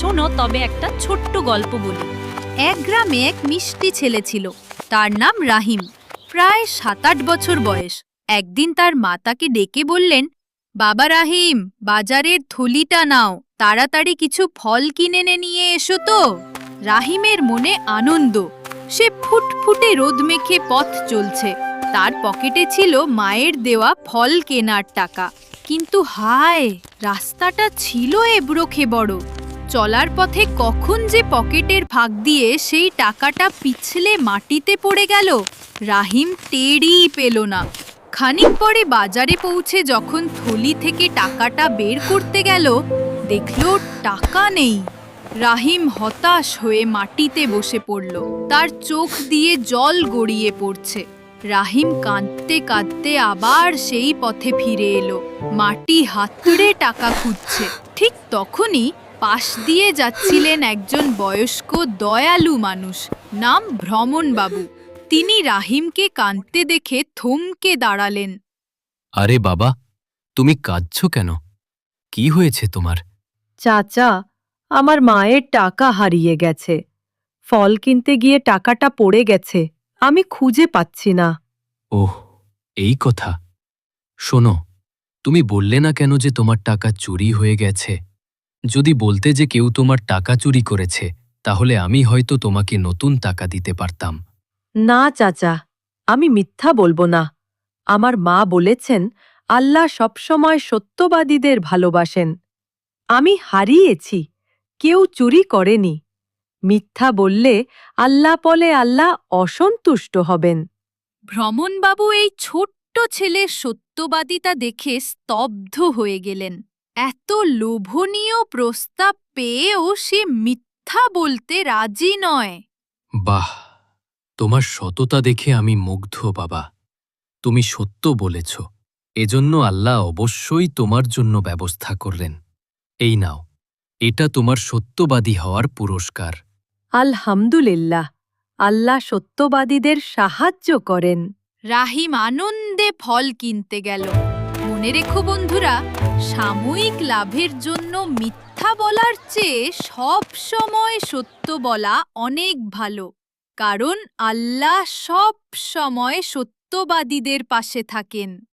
শোনো, তবে একটা ছোট্ট গল্প বলি। এক গ্রামে এক মিষ্টি ছেলে ছিল। তার নাম রাহিম। প্রায় সাত আট বছর বয়স। একদিন তার মাতাকে ডেকে বললেন, বাবা রাহিম, বাজারের থলিটা নাও। তাড়াতাড়ি কিছু ফল কিনে নিয়ে এসো তো। রাহিমের মনে আনন্দ। সে ফুটফুটে রোদ মেখে পথ চলছে। তার পকেটে ছিল মায়ের দেওয়া ফল কেনার টাকা। কিন্তু হায়, রাস্তাটা ছিল এবড়ো বড়। চলার পথে কখন যে পকেটের ফাঁক দিয়ে সেই টাকাটা পিছলে মাটিতে পড়ে গেল, রাহিম টেরই পেল না। খানিক পরে বাজারে পৌঁছে যখন থলি থেকে টাকাটা বের করতে গেল, দেখল টাকা নেই। রাহিম হতাশ হয়ে মাটিতে বসে পড়ল। তার চোখ দিয়ে জল গড়িয়ে পড়ছে। রাহিম কাঁদতে কাঁদতে আবার সেই পথে ফিরে এলো। মাটি হাতুড়ে টাকা খুঁজছে। ঠিক তখনই পাশ দিয়ে যাচ্ছিলেন একজন বয়স্ক দয়ালু মানুষ নাম ভ্রমণবাবু। তিনি রাহিমকে কাঁদতে দেখে থমকে দাঁড়ালেন। আরে বাবা তুমি কাঁদছ কেন? কি হয়েছে তোমার? চাচা আমার মায়ের টাকা হারিয়ে গেছে। ফল কিনতে গিয়ে টাকাটা পড়ে গেছে আমি খুঁজে পাচ্ছি না। ওহ এই কথা। শোনো তুমি বললে না কেন যে তোমার টাকা চুরি হয়ে গেছে? যদি বলতে যে কেউ তোমার টাকা চুরি করেছে তাহলে আমি হয়তো তোমাকে নতুন টাকা দিতে পারতাম। না চাচা আমি মিথ্যা বলব না। আমার মা বলেছেন আল্লাহ সবসময় সত্যবাদীদের ভালোবাসেন। আমি হারিয়েছি কেউ চুরি করেনি। মিথ্যা বললে আল্লাহ বলে আল্লাহ অসন্তুষ্ট হবেন। ভ্রমণবাবু এই ছোট্ট ছেলের সত্যবাদিতা দেখে স্তব্ধ হয়ে গেলেন। এত লোভনীয় প্রস্তাব পেয়েও সে মিথ্যা বলতে রাজি নয়। বাহ তোমার সততা দেখে আমি মুগ্ধ বাবা। তুমি সত্য বলেছ। এজন্য আল্লাহ অবশ্যই তোমার জন্য ব্যবস্থা করলেন। এই নাও এটা তোমার সত্যবাদী হওয়ার পুরস্কার। আলহামদুলিল্লাহ আল্লাহ সত্যবাদীদের সাহায্য করেন। রাহিম আনন্দে ফল কিনতে গেল। মনে রেখো বন্ধুরা, সাময়িক লাভের জন্য মিথ্যা বলার চেয়ে সব সময় সত্য বলা অনেক ভালো। কারণ আল্লাহ সব সময় সত্যবাদীদের পাশে থাকেন।